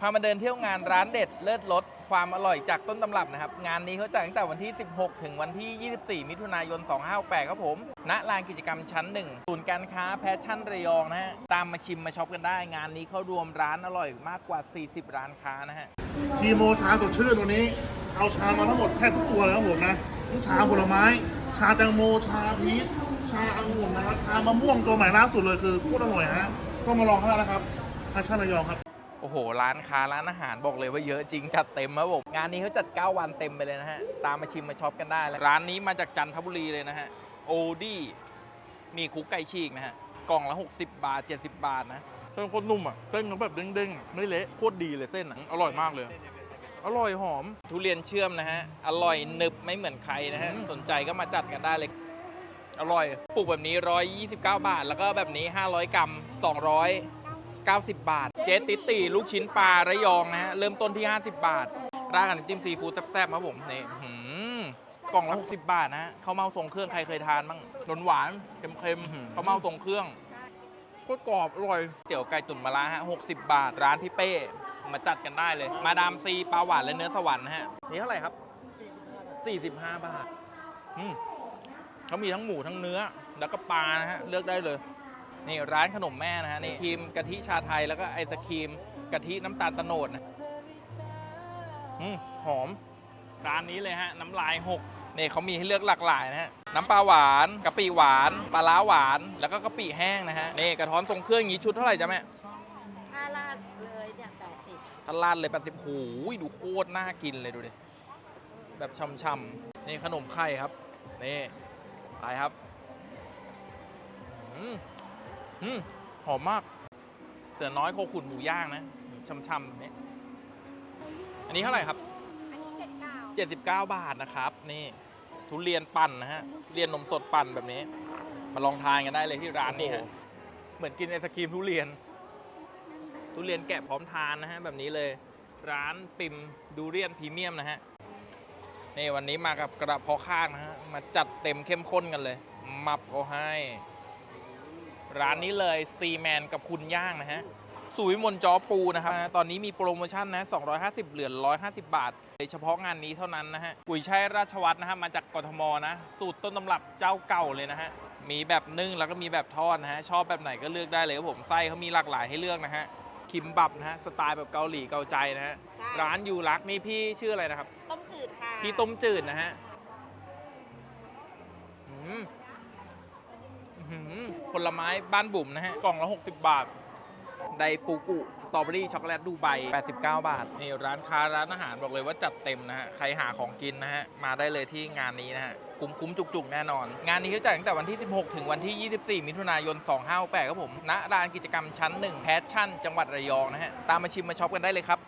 พามาเดินเที่ยวงานร้านเด็ดเลิศรสความอร่อยจากต้นตำรับนะครับ งานนี้เขาจัดตั้งแต่วันที่ 16 ถึงวันที่ 24 มิถุนายน 2568 ครับผม ณ ลานกิจกรรมชั้น 1 ศูนย์การค้าแพชชั่นระยองนะฮะ ตามมาชิมมาช็อปกันได้ งานนี้เขารวมร้านอร่อยมากกว่า 40 ร้านค้านะฮะคีโมชาสดชื่นตัวนี้ เอาชามาทั้งหมดแทบทุกตัวเลยครับผมนะทั้งชาผลไม้ ชาแตงโม ชาพีช ชาองุ่นนะครับ ชามะม่วงตัวใหม่ล่าสุดเลยคือโคตรอร่อยฮะ ก็มาลองกันได้นะครับแพชชั่นระยองครับ โอ้โห ร้านค้าร้านอาหารบอกเลยว่าเยอะจริงจัดเต็มครับผมงานนี้เขาจัด 9 วันเต็มไปเลยนะฮะ ตามมาชิมมาช็อปกันได้เลยร้านนี้มาจากจันทบุรีเลยนะฮะโอดี้มีคุกไก่ฉีกนะฮะ กล่องละ 60 บาท 70 บาทนะเส้นโคตรนุ่มอะเส้นเขาแบบเด้งๆไม่เละโคตรดีเลยเส้นอะอร่อยมากเลย อร่อยหอม ทุเรียนเชื่อมนะฮะ อร่อยหนึบไม่เหมือนใครนะฮะ สนใจก็มาจัดกันได้เลย อร่อย ปลูกแบบนี้ 129 บาท แล้วก็แบบนี้ 500 กรัม 90 บาท เจ๊ติตีลูกชิ้นปลาระยองนะฮะ เริ่มต้นที่ 50 บาท ร้านกับน้ำจิ้มซีฟู้ดแซ่บๆครับผมนี่หือกล่องละ 60 บาทนะฮะข้าวเมาทรงเครื่องใครเคยทานบ้างหวานหวานเค็มๆข้าวเมาทรงเครื่องโคตรกรอบอร่อยเตี๋ยวไก่ตุ๋นมะระฮะ 60 บาท ร้านพี่เป้ มาจัดกันได้เลย มาดามซีปลาหวานและเนื้อสวรรค์นะฮะ นี่เท่าไหร่ครับ 45 บาท อืมเขามีทั้งหมูทั้งเนื้อ แล้วก็ปลานะฮะ เลือกได้เลย นี่ร้านขนมแม่นะฮะนี่ครีมกะทิชาไทยแล้วก็ไอศครีมกะทิน้ำตาลตะโนดนะอืมหอม ร้านนี้เลยฮะ น้ำลายหกนี่เขามีให้เลือกหลากหลายนะฮะ น้ำปลาหวานกะปิหวาน ปลาล้าหวาน แล้วก็กะปิแห้งนะฮะนี่กระท้อนทรงเครื่องอย่างนี้ชุดเท่าไหร่จ๊ะแม่ถ้าราดเลยเนี่ยแปดสิบถ้าลาดเลยแปดสิบหูยดูโคตรน่ากินเลยดูดิแบบช่ำๆนี่ขนมไข่ครับนี่ไปครับอืม อืมหอมมาก เสือน้อยโคขุนหมูย่างนะช่ำๆแบบนี้ อันนี้เท่าไหร่ครับ อันนี้เจ็ดเก้า79 บาทนะครับ นี่ ทุเรียนปั่นนะฮะทุเรียนนมสดปั่นแบบนี้ มาลองทานกันได้เลยที่ร้านนี้ฮะเหมือนกินไอศครีมทุเรียน ทุเรียนแกะพร้อมทานนะฮะแบบนี้เลย ร้านปิมดูเรียนพรีเมียมนะฮะนี่วันนี้มากับกระเพาะข้างนะฮะมาจัดเต็มเข้มข้นกันเลย มับก็ให้ ร้านนี้เลยซีแมนกับคุณย่างนะฮะสุวิมลจอปูนะครับ ตอนนี้มีโปรโมชั่นนะ 250 เหลือ150 บาทเฉพาะงานนี้เท่านั้นนะฮะกุยช่ายราชวัตรนะฮะมาจากกทมนะ สูตรต้นตำรับเจ้าเก่าเลยนะฮะ มีแบบนึ่งแล้วก็มีแบบทอดนะฮะ ชอบแบบไหนก็เลือกได้เลยครับผม ไส้เขามีหลากหลายให้เลือกนะฮะ คิมบับนะฮะ สไตล์แบบเกาหลีเกาใจนะฮะใช่ร้านยูรักนี่พี่ชื่ออะไรนะครับ ต้มจืดค่ะ พี่ต้มจืดนะฮะ อืมอื้อหือ ผลไม้บ้านบุ๋มนะฮะ กล่องละ 60 บาท ไดฟูกุ สตรอเบอรี่ ช็อกโกแลตดูไบ 89 บาท นี่ร้านค้าร้านอาหารบอกเลยว่าจัดเต็มนะฮะ ใครหาของกินนะฮะ มาได้เลยที่งานนี้นะฮะ คุ้มคุ้มจุกๆ แน่นอน งานนี้เขาจัดตั้งแต่วันที่ 16 ถึงวันที่ 24 มิถุนายน 2568ครับผมณลานกิจกรรมชั้น 1 แพชชั่น จังหวัดระยองนะฮะ ตามมาชิมมาช็อปกันได้เลยครับ